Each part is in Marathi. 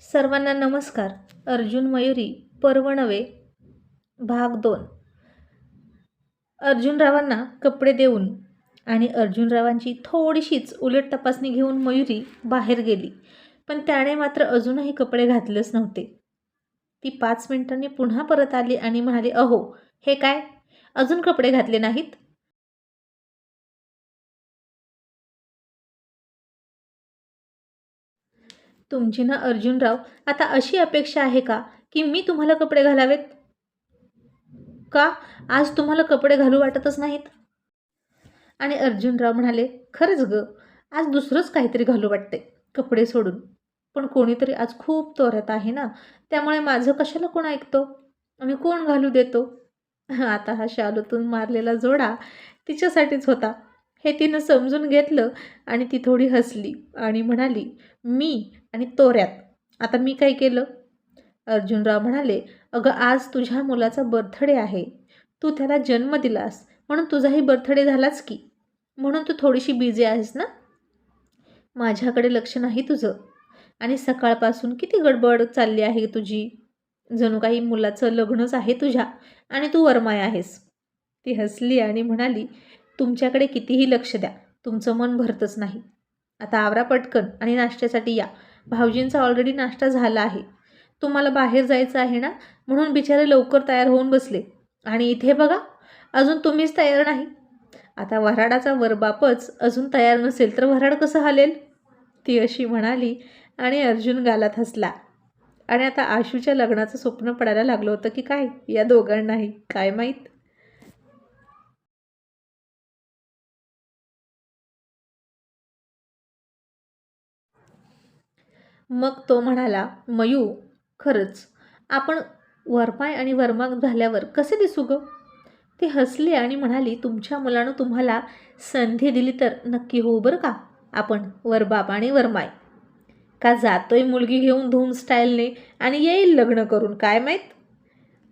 सर्वांना नमस्कार. अर्जुन मयुरी पर्वणवे भाग दोन. अर्जुनरावांना कपडे देऊन आणि अर्जुनरावांची थोडीशीच उलट तपासणी घेऊन मयुरी बाहेर गेली. पण त्याने मात्र अजूनही कपडे घातलेच नव्हते. ती पाच मिनिटांनी पुन्हा परत आली आणि म्हणाली अहो हे काय? अजून कपडे घातले नाहीत? तुमची ना अर्जुनराव आता अशी अपेक्षा आहे का की मी तुम्हाला कपडे घालावेत? का? आज तुम्हाला कपडे घालू वाटतच नाहीत? आणि अर्जुनराव म्हणाले खरंच ग आज दुसरंच काहीतरी घालू वाटते कपडे सोडून. पण कोणीतरी आज खूप तोरत आहे ना त्यामुळे माझं कशाला कोण ऐकतो? आणि कोण घालू देतो? आता हा शालूतून मारलेला जोडा तिच्यासाठीच होता. हे तिनं समजून घेतलं आणि ती थोडी हसली आणि म्हणाली मी आणि तोऱ्यात. आता मी काय केलं? अर्जुनराव म्हणाले अगं आज तुझ्या मुलाचा बर्थडे आहे. तू त्याला जन्म दिलास. म्हणून तुझाही बर्थडे झालाच की. म्हणून तू थोडीशी बिझी आहेस ना? माझ्याकडे लक्ष नाही तुझं. आणि सकाळपासून किती गडबड चालली आहे तुझी? जणू काही मुलाचं लग्नच आहे तुझ्या आणि तू वरमाय आहेस. ती हसली आणि म्हणाली तुमच्याकडे कितीही लक्ष द्या. तुमचं मन भरतच नाही. आता आवरा पटकन आणि नाश्त्यासाठी या. भाऊजींचा ऑलरेडी नाश्ता झाला आहे. तुम्हाला बाहेर जायचं आहे ना? म्हणून बिचारे लवकर तयार होऊन बसले. आणि इथे बघा अजून तुम्हीच तयार नाही. आता वऱ्हाडाचा वरबापच अजून तयार नसेल तर वऱ्हाड कसं हालेल? ती अशी म्हणाली आणि अर्जुन गालात हसला. आणि आता आशूच्या लग्नाचं स्वप्न पडायला लागलं होतं की काय? या दोघांनाही काय माहीत? मग तो म्हणाला मयू खरंच आपण वरपाय आणि वरमाग झाल्यावर कसे दिसू ग? ती हसली आणि म्हणाली तुमच्या मुलानं तुम्हाला संधी दिली तर नक्की होऊ बरं का? आपण वरबाप आणि वरमाय. का जातोय मुलगी घेऊन धूम स्टाईलने आणि येईल लग्न करून काय माहीत?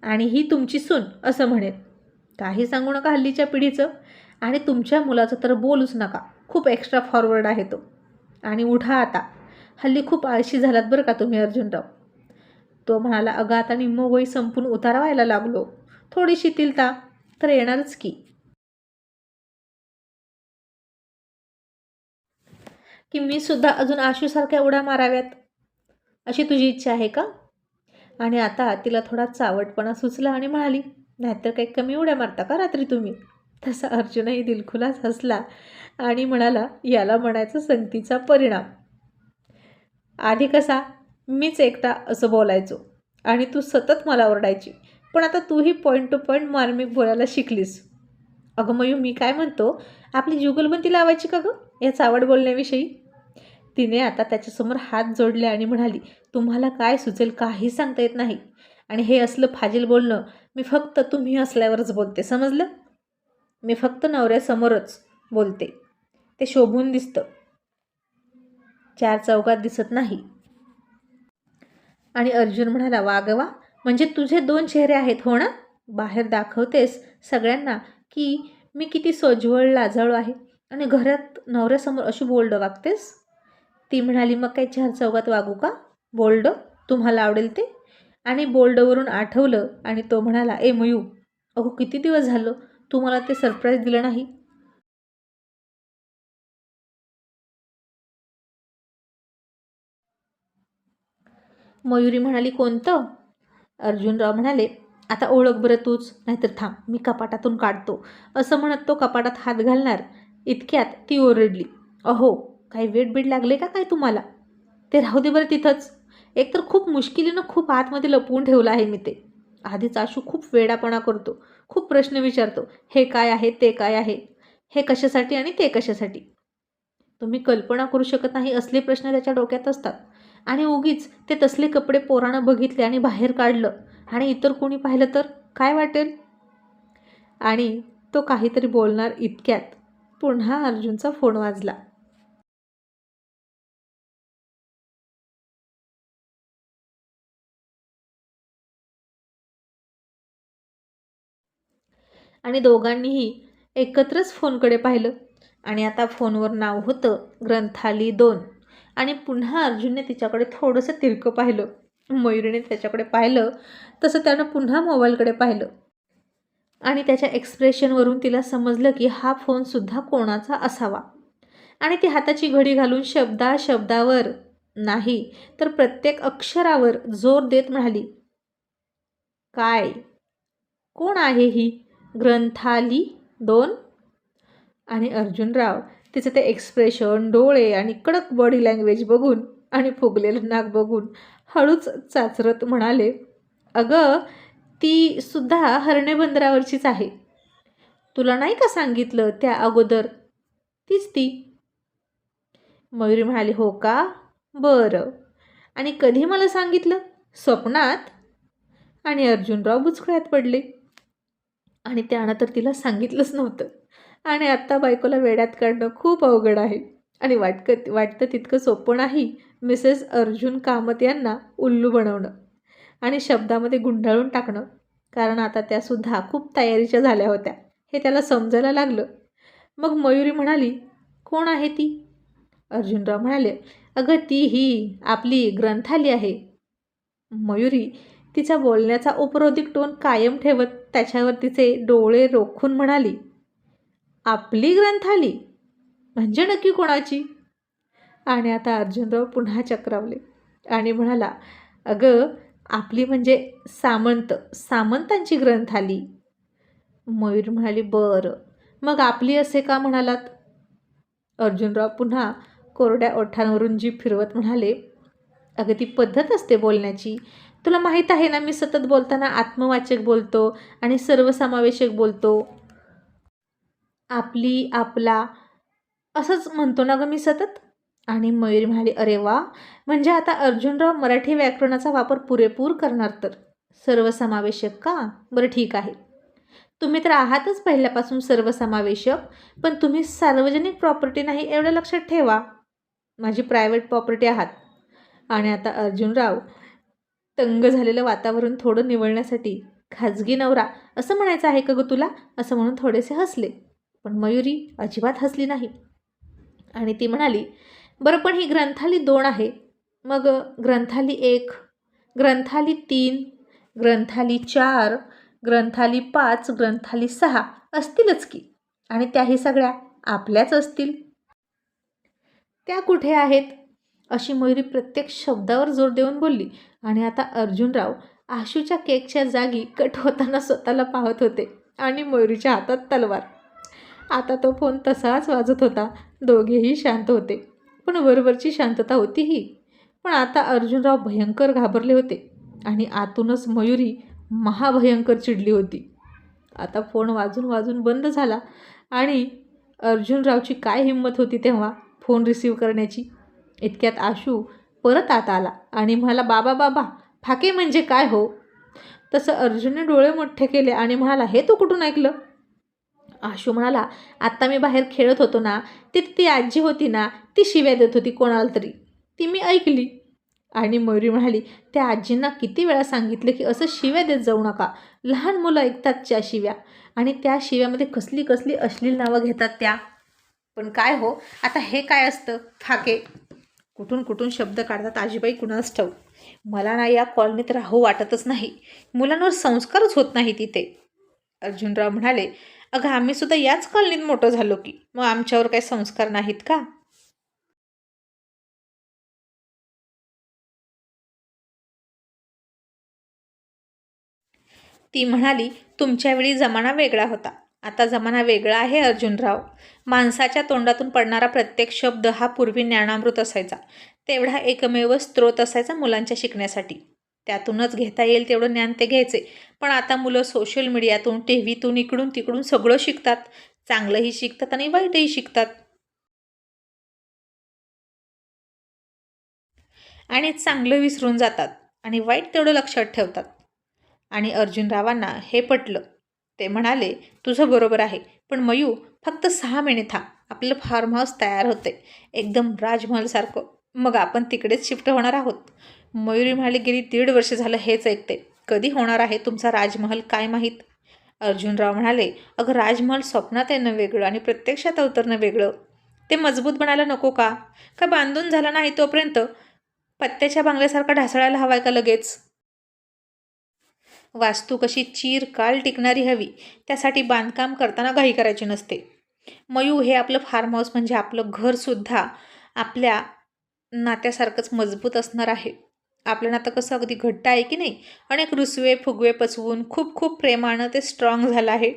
आणि ही तुमची सून असं म्हणेल. काही सांगू नका हल्लीच्या पिढीचं. आणि तुमच्या मुलाचं तर बोलूच नका. खूप एक्स्ट्रा फॉरवर्ड आहे तो. आणि उठा आता. हल्ली खूप आळशी झालात बरं का तुम्ही अर्जुनराव. तो म्हणाला अगं आता निम्मोगोई वय संपून उतारा व्हायला लागलो. थोडी शिथिलता तर येणारच की. की मी सुद्धा अजून आशूसारख्या उड्या माराव्यात? अशी तुझी इच्छा आहे का? आणि आता तिला थोडा चावटपणा सुचला आणि म्हणाली नाहीतर काही कमी उड्या मारता का रात्री तुम्ही? तसा अर्जुनही दिलखुलास हसला आणि म्हणाला याला म्हणायचं संगतीचा परिणाम. आधी कसा? मीच एकटा असं बोलायचो. आणि तू सतत मला ओरडायची. पण आता तूही पॉईंट टू पॉईंट मार्मिक बोलायला शिकलीस. अगं मयू मी काय म्हणतो? आपली जुगलबंदी लावायची का गं? याच आवड बोलण्याविषयी? तिने आता त्याच्यासमोर हात जोडले आणि म्हणाली तुम्हाला काय सुचेल काही सांगता येत नाही. आणि हे असलं फाजील बोलणं मी फक्त तुम्ही असल्यावरच बोलते समजलं? मी फक्त नवऱ्यासमोरच बोलते. ते शोभून दिसतं. चार चौकात दिसत नाही. आणि अर्जुन म्हणाला वागवा म्हणजे तुझे दोन चेहरे आहेत हो ना? बाहेर दाखवतेस सगळ्यांना की मी किती सोज्वळ लाजाळू आहे आणि घरात नवऱ्यासमोर अशी बोल्ड वागतेस? ती म्हणाली मग काही चार चौकात वागू का? बोल्ड? तुम्हाला आवडेल ते? आणि बोल्डवरून आठवलं आणि तो म्हणाला ए मयू अहो किती दिवस झालं? तू मला ते सरप्राईज दिलं नाही. मयुरी म्हणाली कोणतं? अर्जुनराव म्हणाले आता ओळख बरं तूच नाहीतर थांब मी कपाटातून काढतो. असं म्हणत तो कपाटात हात घालणार इतक्यात ती ओरडली अहो काही वेट बीट लागले का काय तुम्हाला? ते राहू दे बरं तिथंच. एकतर खूप मुश्किलीनं खूप आतमध्ये लपवून ठेवलं आहे मी ते. आधीच आशू खूप वेडापणा करतो खूप प्रश्न विचारतो हे काय आहे ते काय आहे? हे कशासाठी आणि ते कशासाठी? तुम्ही कल्पना करू शकत नाही असले प्रश्न त्याच्या डोक्यात असतात. आणि उगीच ते तसले कपडे पोरानं बघितले आणि बाहेर काढलं. आणि इतर कोणी पाहिलं तर काय वाटेल? आणि तो काहीतरी बोलणार इतक्यात. पुन्हा अर्जुनचा फोन वाजला. आणि दोघांनीही एकत्रच फोनकडे पाहिलं. आणि आता फोनवर नाव होतं ग्रंथाली दोन. आणि पुन्हा अर्जुनने तिच्याकडे थोडंसं तिरकं पाहिलं. मयुरीने त्याच्याकडे पाहिलं तसं त्यानं पुन्हा मोबाईलकडे पाहिलं. आणि त्याच्या एक्सप्रेशनवरून तिला समजलं की हा फोनसुद्धा कोणाचा असावा. आणि ती हाताची घडी घालून शब्दा शब्दावर नाही तर प्रत्येक अक्षरावर जोर देत म्हणाली काय? कोण आहे ही? ग्रंथाली दोन? आणि अर्जुनराव तिचं ते एक्सप्रेशन डोळे आणि कडक बॉडी लँग्वेज बघून आणि फुगलेलं नाक बघून हळूच चाचरत म्हणाले अगं ती सुद्धा हरणे बंदरावरचीच आहे. तुला नाही का सांगितलं त्या अगोदर? तीच ती. मयुरी म्हणाली हो का? बरं. आणि कधी मला सांगितलं? स्वप्नात? आणि अर्जुनराव बुचकळ्यात पडले. आणि त्यानं तर तिला सांगितलंच नव्हतं. आणि आत्ता बायकोला वेड्यात काढणं खूप अवघड आहे. आणि वाटकं वाटतं तितकं सोपं नाही मिसेस अर्जुन कामत यांना उल्लू बनवणं आणि शब्दामध्ये गुंडाळून टाकणं. कारण आता त्यासुद्धा खूप तयारीच्या झाल्या होत्या. हे त्याला समजायला लागलं. मग मयुरी म्हणाली कोण आहे ती? अर्जुनराव म्हणाले अगं ती ही आपली ग्रंथाली आहे. मयुरी तिचा बोलण्याचा उपरोधिक टोन कायम ठेवत त्याच्यावर तिचे डोळे रोखून म्हणाली आपली ग्रंथाली म्हणजे नक्की कोणाची? आणि आता अर्जुनराव पुन्हा चक्रावले. आणि म्हणाला अगं आपली म्हणजे सामंत सामंतांची ग्रंथाली मयूर म्हणाली बरं. मग आपली असे का म्हणालात? अर्जुनराव पुन्हा कोरड्या ओठांवरून जी फिरवत म्हणाले अगं ती पद्धत असते बोलण्याची. तुला माहीत आहे ना मी सतत बोलताना आत्मवाचक बोलतो आणि सर्वसमावेशक बोलतो. आपली आपला. असंच म्हणतो ना गं मी सतत? आणि मयुरी म्हणाली अरे वा. म्हणजे आता अर्जुनराव मराठी व्याकरणाचा वापर पुरेपूर करणार तर? सर्वसमावेशक का? बरं ठीक आहे. तुम्ही तर आहातच पहिल्यापासून सर्वसमावेशक पण तुम्ही सार्वजनिक प्रॉपर्टी नाही एवढं लक्षात ठेवा. माझी प्रायव्हेट प्रॉपर्टी आहात. आणि आता अर्जुनराव तंग झालेलं वातावरण थोडं निवळण्यासाठी खाजगी नवरा असं म्हणायचं आहे का गं तुला? असं म्हणून थोडेसे हसले. पण मयुरी अजिबात हसली नाही. आणि ती म्हणाली बरं पण ही ग्रंथाली दोन आहे. मग ग्रंथाली एक ग्रंथाली तीन ग्रंथाली चार ग्रंथाली पाच ग्रंथाली सहा असतीलच की? आणि त्याही सगळ्या आपल्याच असतील. त्या कुठे आहेत? अशी मयुरी प्रत्येक शब्दावर जोर देऊन बोलली. आणि आता अर्जुनराव आशूच्या केकच्या जागी कट होताना स्वतःला पाहत होते आणि मयुरीच्या हातात तलवार. आता तो फोन तसाच वाजत होता. दोघेही शांत होते. पण वरवरची शांतता होती ही पण आता अर्जुनराव भयंकर घाबरले होते आणि आतूनच मयुरी महाभयंकर चिडली होती. आता फोन वाजून वाजून बंद झाला आणि अर्जुनरावची काय हिंमत होती तेव्हा फोन रिसीव करण्याची? इतक्यात आशू परत आत आला आणि म्हणाला बाबा बाबा फाके म्हणजे काय हो? तसं अर्जुनने डोळे मोठे केले आणि म्हणाला हे तू कुठून ऐकलं? आशू म्हणाला आत्ता मी बाहेर खेळत होतो ना तिथे ती आजी होती ना ती शिव्या देत होती कोणाला तरी. ती मी ऐकली. आणि मयुरी म्हणाली त्या आजींना किती वेळा सांगितलं की असं शिव्या देत जाऊ नका. लहान मुलं ऐकतात त्या शिव्या. आणि त्या शिव्यामध्ये कसली कसली अश्लील नावं घेतात त्या. पण काय हो? आता हे काय असतं? फाके. कुठून कुठून शब्द काढतात आजीबाई कुणाच ठेव मला ना या कॉलनीत राहू वाटतच नाही. मुलांवर संस्कारच होत नाही तिथे. अर्जुनराव म्हणाले अगं आम्ही सुद्धा याच कॉलनीत मोठं झालो की मग आमच्यावर काही संस्कार नाहीत का? ती म्हणाली तुमच्या वेळी जमाना वेगळा होता. आता जमाना वेगळा आहे अर्जुनराव. माणसाच्या तोंडातून पडणारा प्रत्येक शब्द हा पूर्वी ज्ञानामृत असायचा. तेवढा एकमेव स्रोत असायचा मुलांच्या शिकण्यासाठी. त्यातूनच घेता येईल तेवढं ज्ञान ते घ्यायचे. पण आता मुलं सोशल मीडियातून टी व्हीतून इकडून तिकडून सगळं शिकतात. चांगलंही शिकतात आणि वाईटही शिकतात. आणि चांगलं विसरून जातात आणि वाईट तेवढं लक्षात ठेवतात. आणि अर्जुनरावांना हे पटलं. ते म्हणाले तुझं बरोबर आहे पण मयू फक्त सहा महिने था आपलं फार्म हाऊस तयार होते एकदम राजमहलसारखं मग आपण तिकडेच शिफ्ट होणार आहोत. मयुरी म्हणाली गेली दीड वर्ष झालं हेच ऐकते. कधी होणार आहे तुमचा राजमहल काय माहीत? अर्जुनराव म्हणाले अगं राजमहल स्वप्नात येणं वेगळं आणि प्रत्यक्षात अवतरणं वेगळं. ते मजबूत बनायला नको का? का बांधून झाला नाही तोपर्यंत? पत्त्याच्या बांगल्यासारखा ढासळायला हवाय का लगेच? वास्तू कशी चिरकाल टिकणारी हवी त्यासाठी बांधकाम करताना घाई करायची नसते. मयू हे आपलं फार्म हाऊस म्हणजे आपलं घरसुद्धा आपल्या नात्यासारखंच मजबूत असणार आहे. आपलं नातं कसं अगदी घट्ट आहे की नाही? अनेक रुसवे फुगवे पचवून खूप खूप प्रेमानं ते स्ट्रॉंग झालं आहे.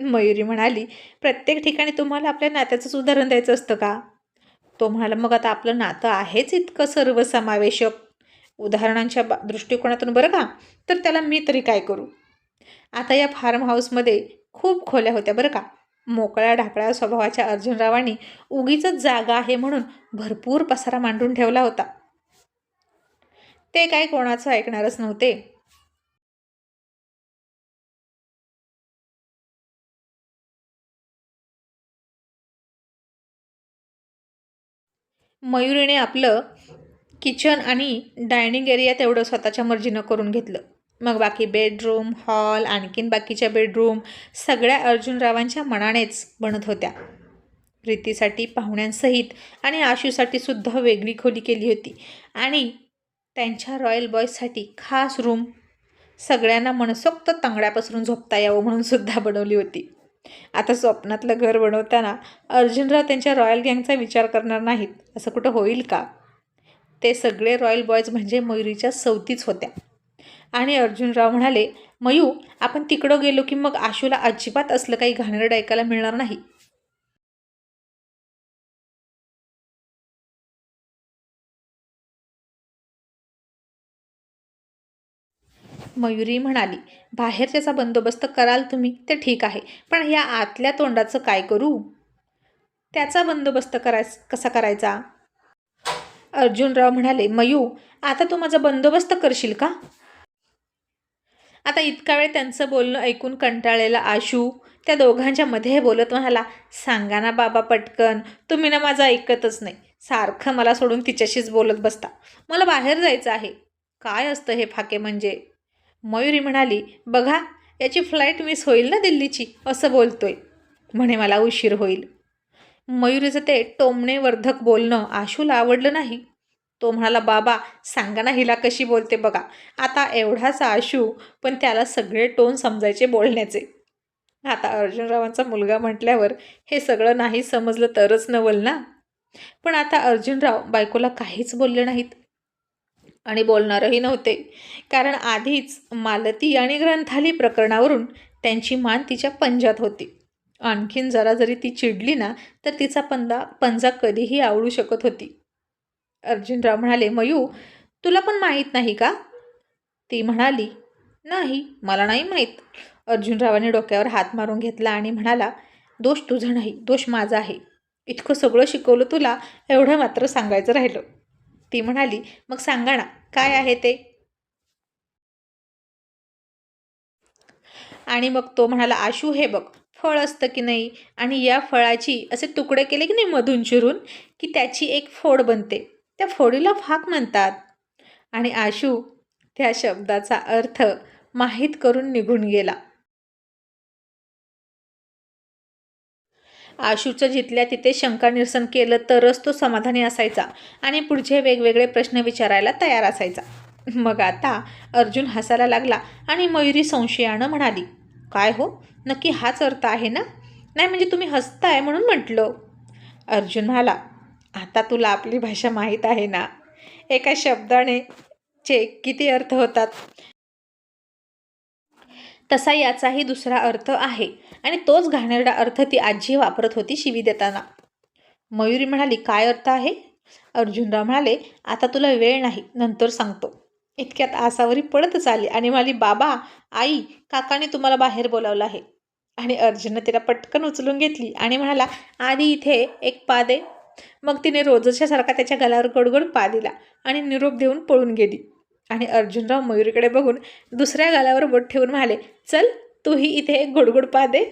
मयुरी म्हणाली प्रत्येक ठिकाणी तुम्हाला आपल्या नात्याचंच उदाहरण द्यायचं असतं का? तो म्हणाला मग आता आपलं नातं आहेच इतकं सर्वसमावेशक. उदाहरणांच्या बा दृष्टिकोनातून बरं का? तर त्याला मी तरी काय करू? आता या फार्म हाऊसमध्ये खूप खोल्या होत्या बरं का? मोकळ्या ढाकळ्या स्वभावाच्या अर्जुनरावांनी उगीच जागा आहे म्हणून भरपूर पसारा मांडून ठेवला होता. ते काय कोणाचं ऐकणारच नव्हते. मयुरीने आपलं किचन आणि डायनिंग एरिया तेवढं स्वतःच्या मर्जीनं करून घेतलं. मग बाकी बेडरूम हॉल आणखीन बाकीच्या बेडरूम सगळ्या अर्जुनरावांच्या मनानेच बनत होत्या. प्रीतीसाठी पाहुण्यांसहित आणि आशूसाठी सुद्धा वेगळी खोली केली होती. आणि त्यांच्या रॉयल बॉयजसाठी खास रूम सगळ्यांना मनसोक्त तंगड्या पसरून झोपता यावं म्हणून सुद्धा बनवली होती. आता स्वप्नातलं घर बनवताना अर्जुनराव त्यांच्या रॉयल गँगचा विचार करणार नाहीत. असं कुठं होईल का? ते सगळे रॉयल बॉयज म्हणजे मयुरीच्या सवतीच होत्या. आणि अर्जुनराव म्हणाले मयू आपण तिकडं गेलो की मग आशूला अजिबात असलं काही घाणेरडं ऐकायला मिळणार नाही. मयुरी म्हणाली बाहेरच्याचा बंदोबस्त कराल तुम्ही ते ठीक आहे पण या आतल्या तोंडाचं काय करू? त्याचा बंदोबस्त कराय कसा करायचा? अर्जुनराव म्हणाले मयू आता तू माझा बंदोबस्त करशील का? आता इतका वेळ त्यांचं बोलणं ऐकून कंटाळलेला आशू त्या दोघांच्या मध्ये बोलत म्हणाला सांगा ना बाबा पटकन तुम्ही ना माझं ऐकतच नाही. सारखं मला सोडून तिच्याशीच बोलत बसता. मला बाहेर जायचं आहे. काय असतं हे फाके म्हणजे? मयुरी म्हणाली बघा याची फ्लाईट मिस होईल ना दिल्लीची असं बोलतोय. म्हणे मला उशीर होईल. मयुरीचं ते टोमणेवर्धक बोलणं आशूला आवडलं नाही. तो म्हणाला बाबा सांगा ना हिला कशी बोलते बघा. आता एवढाच आशू पण त्याला सगळे टोन समजायचे बोलण्याचे. आता अर्जुनरावांचा मुलगा म्हटल्यावर हे सगळं नाही समजलं तरच नवल ना? पण आता अर्जुनराव बायकोला काहीच बोलले नाहीत. आणि बोलणारही नव्हते. कारण आधीच मालती आणि ग्रंथाली प्रकरणावरून त्यांची मान तिच्या पंजात होती. आणखीन जरा जरी ती चिडली ना तर तिचा पंदा पंजा कधीही आवडू शकत होती. अर्जुनराव म्हणाले मयू तुला पण माहीत नाही का? ती म्हणाली नाही मला नाही माहीत. अर्जुनरावाने डोक्यावर हात मारून घेतला आणि म्हणाला दोष तुझा नाही दोष माझा आहे. इतकं सगळं शिकवलं तुला एवढं मात्र सांगायचं राहिलं. ती म्हणाली मग सांगा ना काय आहे ते? आणि मग तो म्हणाला आशू हे बघ फळ असतं की नाही? आणि या फळाची असे तुकडे केले की नाही मधून चिरून? की त्याची एक फोड बनते? त्या फोडीला फाक म्हणतात. आणि आशू त्या शब्दाचा अर्थ माहीत करून निघून गेला. आशूचं जिथल्या तिथे शंका निरसन केलं तरच तो समाधानी असायचा आणि पुढचे वेगवेगळे प्रश्न विचारायला तयार असायचा. मग आता अर्जुन हसायला लागला आणि मयुरी संशयानं म्हणाली काय हो? नक्की हाच अर्थ आहे ना? नाही म्हणजे तुम्ही हसताय म्हणून म्हटलं. अर्जुन म्हणाला आता तुला आपली भाषा माहीत आहे ना? एका शब्दाने चे किती अर्थ होतात? तसा याचाही दुसरा अर्थ आहे आणि तोच घाणेरडा अर्थ ती आजी वापरत होती शिवी देताना. मयुरी म्हणाली काय अर्थ आहे? अर्जुनराव म्हणाले आता तुला वेळ नाही नंतर सांगतो. इतक्यात आसावरी पडतच आली आणि म्हणाली बाबा आई काकाने तुम्हाला बाहेर बोलावलं आहे. आणि अर्जुननं तिला पटकन उचलून घेतली आणि म्हणाला आधी इथे एक पा दे मग तिने रोजच्यासारखा त्याच्या गलावर गडगड पा दिला आणि निरोप देऊन पळून गेली. आणि अर्जुनराव मयुरीकडे बघून दुसऱ्या गालावर बोट ठेवून म्हणाले चल तूही इथे गोडगोड पा दे.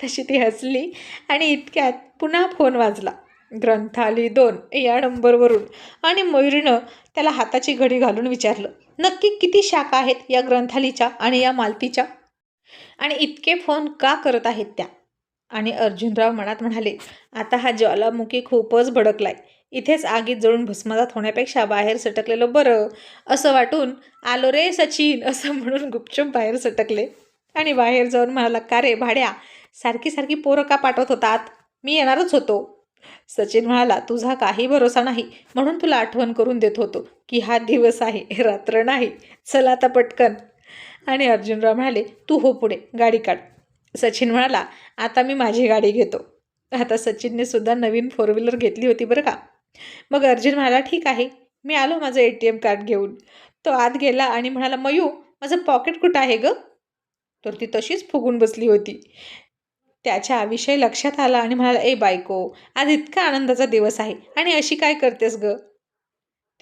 तशी ती हसली आणि इतक्यात पुन्हा फोन वाजला. ग्रंथाली दोन या नंबरवरून. आणि मयुरीनं त्याला हाताची घडी घालून विचारलं नक्की किती शाखा आहेत या ग्रंथालीच्या आणि या मालतीच्या? आणि इतके फोन का करत आहेत त्या? आणि अर्जुनराव मनात म्हणाले आता हा ज्वालामुखी खूपच भडकलाय. इथेच आगीत जळून भस्मदात होण्यापेक्षा बाहेर सटकलेलं बरं. असं वाटून आलो रे सचिन असं म्हणून गुपचूप बाहेर सटकले. आणि बाहेर जाऊन म्हणाला का रे भाड्या सारखी सारखी पोरं का पाठवत होतात? मी येणारच होतो. सचिन म्हणाला तुझा काही भरोसा नाही. म्हणून तुला आठवण करून देत होतो की हा दिवस आहे रात्र नाही. चला आता पटकन. आणि अर्जुनराव म्हणाले तू हो पुढे गाडी काढ. सचिन म्हणाला आता मी माझी गाडी घेतो. आता सचिनने सुद्धा नवीन फोर व्हीलर घेतली होती बरं का. मग अर्जुन म्हणाला ठीक आहे मी आलो माझं ए टी एम कार्ड घेऊन. तो आत गेला आणि म्हणाला मयू माझं पॉकेट कुठं आहे ग? तर ती तशीच फुगून बसली होती. त्याच्या विषय लक्षात आला आणि म्हणाला ए बायको आज इतका आनंदाचा दिवस आहे आणि अशी काय करतेस ग?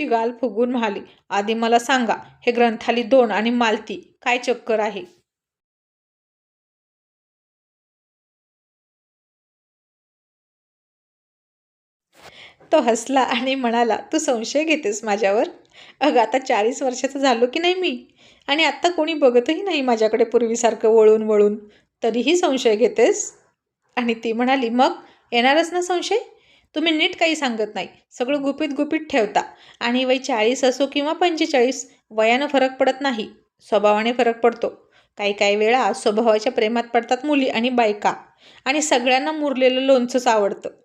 ती गाल फुगून म्हणाली आधी मला सांगा हे ग्रंथाली दोन आणि मालती काय चक्कर आहे? तो हसला आणि म्हणाला तू संशय घेतेस माझ्यावर? अगं आता चाळीस वर्षाचं झालो की नाही मी? आणि आत्ता कोणी बघतही नाही माझ्याकडे पूर्वीसारखं वळून वळून. तरीही संशय घेतेस? आणि ती म्हणाली मग? येणारच ना संशय? तुम्ही नीट काही सांगत नाही. सगळं गुपित गुपित ठेवता. आणि वय चाळीस असो किंवा पंचेचाळीस वयानं फरक पडत नाही. स्वभावाने फरक पडतो. काही काही वेळा स्वभावाच्या प्रेमात पडतात मुली आणि बायका. आणि सगळ्यांना मुरलेलं लोणचंच आवडतं.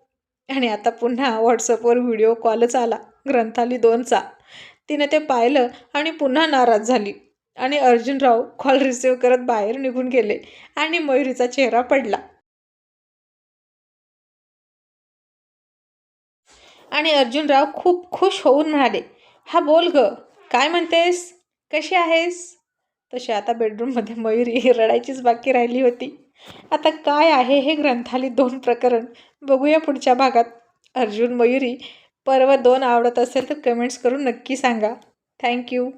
आणि आता पुन्हा व्हॉट्सअपवर व्हिडिओ कॉलच आला. ग्रंथाली दोनचा. तिने ते पाहिलं आणि पुन्हा नाराज झाली. आणि अर्जुनराव कॉल रिसिव्ह करत बाहेर निघून गेले आणि मयुरीचा चेहरा पडला. आणि अर्जुनराव खूप खुश होऊन म्हणाले हा बोल ग. काय म्हणतेस? कशी आहेस? तशी आता बेडरूममध्ये मयुरी रडायचीच बाकी राहिली होती. आता काय आहे हे ग्रंथालय दोन प्रकरण? बघूया पुढच्या भागात. अर्जुन मयुरी पर्व दोन आवडत असेल तर कमेंट्स करून नक्की सांगा. थँक्यू